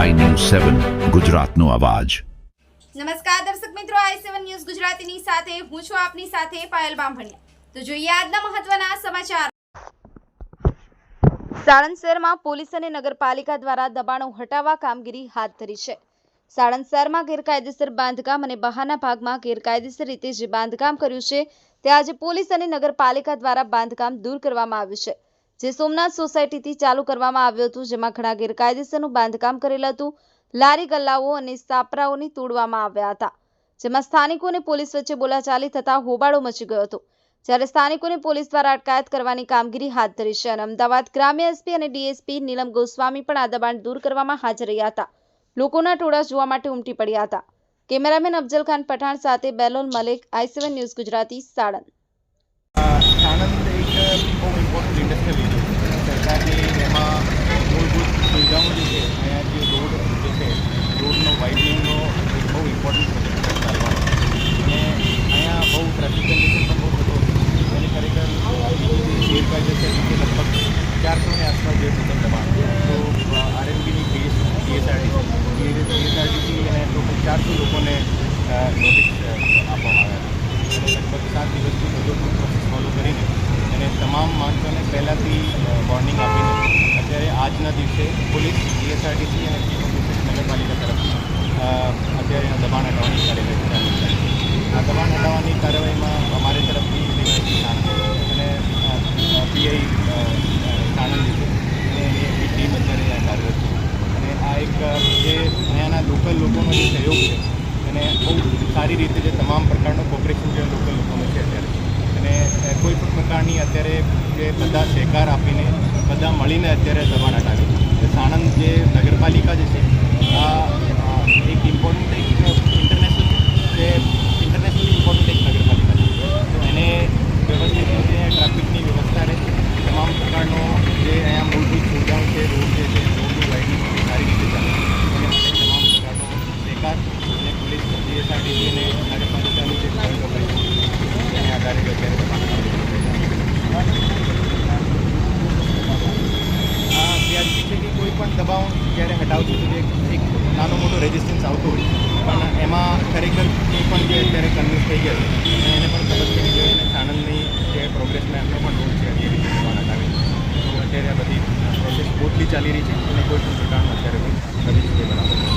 સેવન, ગુજરાતનો અવાજ. નમસ્કાર દર્શક મિત્રો, આઈ સેવન ન્યૂઝ ગુજરાતીની સાથે હું છું આપની સાથે પાયલ બામભણિયા. તો જોઈએ આજના મહત્વના સમાચાર. સાણંદ શહેરમાં પોલીસ અને નગરપાલિકા દ્વારા દબાણો હટાવવા કામગીરી હાથ ધરી છે. સાણંદ શહેરમાં ગેરકાયદેસર બાંધકામ અને બહારના ભાગમાં ગેરકાયદેસર રીતે જે બાંધકામ કર્યું છે, તે આજે પોલીસ અને નગરપાલિકા દ્વારા બાંધકામ દૂર કરવામાં આવ્યું છે. જે સોમનાથ સોસાયટીથી ચાલુ કરવામાં આવ્યું હતું, જેમાં ઘણા ગેરકાયદેસરનું બાંધકામ કરેલ હતું. લારી ગલ્લાઓ અને સાપરાઓની તોડવામાં આવ્યા હતા, જેમાં સ્થાનિકો અને પોલીસ વચ્ચે બોલાચાલી થતા હોબાળો મચી ગયો હતો. જ્યારે સ્થાનિકોને પોલીસ દ્વારા અટકાયત કરવાની કામગીરી હાથ ધરી છે, અને અમદાવાદ ગ્રામ્ય એસપી અને ડીએસપી નીલમ ગોસ્વામી પણ આ દબાણ દૂર કરવામાં હાજર રહ્યા હતા. લોકોના ટોળા જોવા માટે ઉમટી પડ્યા હતા. કેમેરામેન અફજલ ખાન પઠાણ સાથે બેલોલ મલેક, આઈ ન્યૂઝ ગુજરાતી સાણંદ બહુ ઇમ્પોર્ટન્ટ ઇન્ડસ્ટ્રીયલ એરિયા છે સરકારની એમાં મૂળભૂત સુવિધાઓ જે છે અહીંયા જે રોડ જે છે રોડનો વાઇડનિંગનો એક બહુ ઇમ્પોર્ટન્ટ પ્રોજેક્ટ ચાલવાનો છે અને અહીંયા બહુ ટ્રાફિક કન્ડિશન પણ બહુ થતો અને ખરેખર ગેરકાયદેસર રીતે લગભગ આસપાસ જે ટોટલ દબાણ તો આરએનબીની કેસ જીએસઆરટી જીએસઆરટીસી અને લોકો ચારસો લોકોને નોટિસ આપવામાં આવ્યા લગભગ સાત દિવસથી બધો પ્રોસેસ ફોલો કરીને અને તમામ માણસોને પહેલાંથી વોર્નિંગ આપીને અત્યારે આજના દિવસે પોલીસ જીએસઆરટીસી અને નગરપાલિકા તરફ અત્યારે દબાણ હટાવવાની કાર્યવાહી આ દબાણ હટાવવાની કાર્યવાહીમાં અમારી તરફથી ડીવાયસી સાણંદ અને પીઆઈ સાણંદ જે છે અને એની ટીમ અત્યારે અહીંયા કાર્યરત છે અને આ એક અ, જે અહીંયાના લોકલ લોકોનો જે સહયોગ છે અને બહુ સારી રીતે જે તમામ પ્રકારનો કોપરેશન જે લોકલ લોકોનો છે અત્યારે. અને કોઈ પણ પ્રકારની અત્યારે જે બધા સહકાર આપીને, બધા મળીને અત્યારે દબાણ હટાવી. સાણંદ જે નગરપાલિકા જે છે આ અ, એક ઇમ્પોર્ટન્ટ એક ઇન્ટરનેશનલ જે ઇન્ટરનેશનલી ઇમ્પોર્ટન્ટ એક નગરપાલિકા છે તો એને વ્યવસ્થિત રીતે ટ્રાફિકની વ્યવસ્થા રહે તમામ પ્રકારનો જે અહીંયા મૂળભૂત સુવિધાઓ છે રોડ જે છે રોડનું વાઇડિંગ સારી રીતે ચાલે એને માટે તમામ પ્રકારનો સહકાર અને પોલીસ અને નગરપાલિકાની જે ઓપરેશન છે. એને આધારે અત્યારે આ વ્યાજબી છે કે દબાવ જ્યારે હટાવતું હતું એક એક નાનો મોટો રેઝિસ્ટન્સ આવતો હોય. પણ એમાં ખરેખર કોઈ પણ જે અત્યારે કન્વિન્સ થઈ ગયો અને એને પણ ખબર પડી ગઈ અને સાણંદની જે પ્રોગ્રેસમાં એમનો પણ રોલ છે એ રીતે હટાવી તો અત્યારે આ બધી પ્રોસેસ સ્મૂથલી ચાલી રહી છે. અને કોઈ પણ પ્રકારનું અત્યારે કોઈ નથી બરાબર.